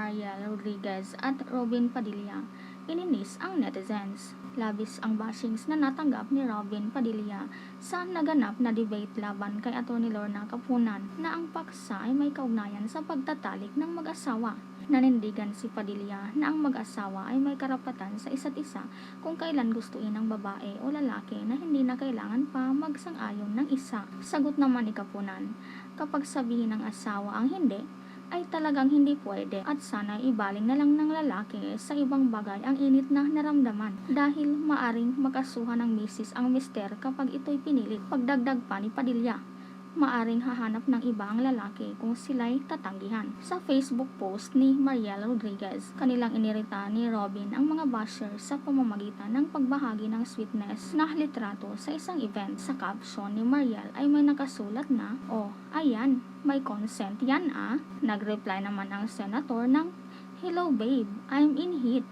Mariel Rodriguez at Robin Padilla. Ininis ang netizens. Labis ang bashings na natanggap ni Robin Padilla sa naganap na debate laban kay Atty. Lorna Kapunan na ang paksa ay may kaugnayan sa pagtatalik ng mag-asawa. Nanindigan si Padilla na ang mag-asawa ay may karapatan sa isa't isa kung kailan gustuin ng babae o lalaki na hindi na kailangan pa magsang-ayon ng isa. Sagot naman ni Kapunan, kapag sabihin ng asawa ang hindi, ay talagang hindi pwede at sana ibaling na lang ng lalaki sa ibang bagay ang init na naramdaman dahil maaring makasuhan ng misis ang mister kapag ito'y pinilit. Pagdagdag pa ni Padilla, maaring hahanap ng iba ang lalaki kung sila'y tatanggihan. Sa Facebook post ni Mariel Rodriguez, kanilang inirita ni Robin ang mga basher sa pamamagitan ng pagbahagi ng sweetness na litrato sa isang event. Sa caption ni Mariel ay may nakasulat na, Oh, ayan, may consent yan ah. Nag-reply naman ang senator ng, Hello babe, I'm in heat.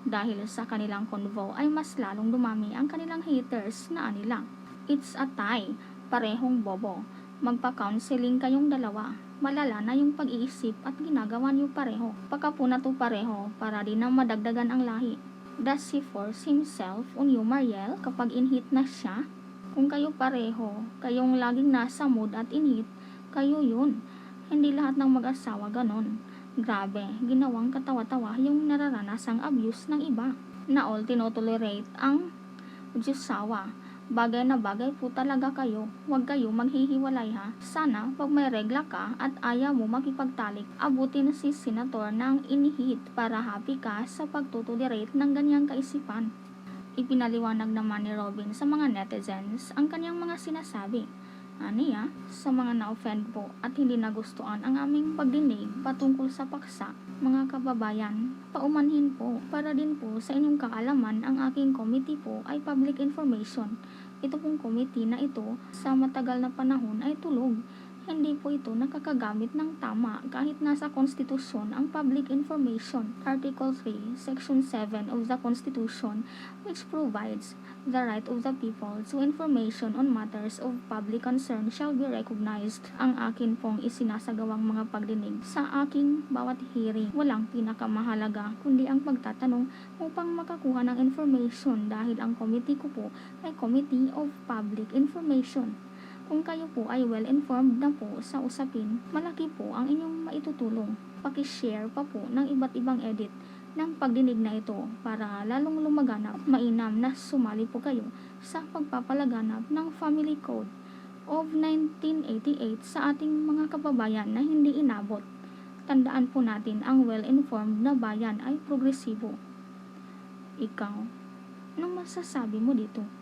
Dahil sa kanilang convo ay mas lalong dumami ang kanilang haters na anila. It's a tie, parehong bobo. Magpa-counseling kayong dalawa. Malala na yung pag-iisip at ginagawa niyo pareho. Pagkapuna to pareho para di na madagdagan ang lahi. Does he force himself on you, Mariel, kapag inhit na siya? Kung kayo pareho, kayong laging nasa mood at inhit, kayo yun. Hindi lahat ng mag-asawa ganon. Grabe, ginawang katawa-tawa yung nararanasang abuse ng iba. Na all tinotolerate ang Diyosawa. Bagay na bagay po talaga kayo. Huwag kayo maghihiwalay ha. Sana, pag may regla ka at ayaw mo makipagtalik, abutin si senator ng inihit para happy ka sa pagtutolerate ng ganyang kaisipan. Ipinaliwanag naman ni Robin sa mga netizens ang kanyang mga sinasabi. Aniya, sa mga na-offend po at hindi nagustuhan ang aming pagdinig patungkol sa paksa, mga kababayan, paumanhin po para din po sa inyong kaalaman ang aking committee po ay public information. Ito pong committee na ito sa matagal na panahon ay tulog. Hindi po ito nakakagamit ng tama kahit nasa konstitusyon ang public information. Article 3, Section 7 of the Constitution which provides the right of the people to information on matters of public concern shall be recognized. Ang akin pong isinasagawang mga pagdinig sa aking bawat hearing. Walang pinakamahalaga kundi ang pagtatanong upang makakuha ng information dahil ang committee ko po ay Committee of Public Information. Kung kayo po ay well-informed na po sa usapin, malaki po ang inyong maitutulong. Pakishare pa po ng iba't ibang edit ng pagdinig na ito para lalong lumaganap mainam na sumali po kayo sa pagpapalaganap ng Family Code of 1988 sa ating mga kababayan na hindi inabot. Tandaan po natin ang well-informed na bayan ay progresibo. Ikaw, anong masasabi mo dito?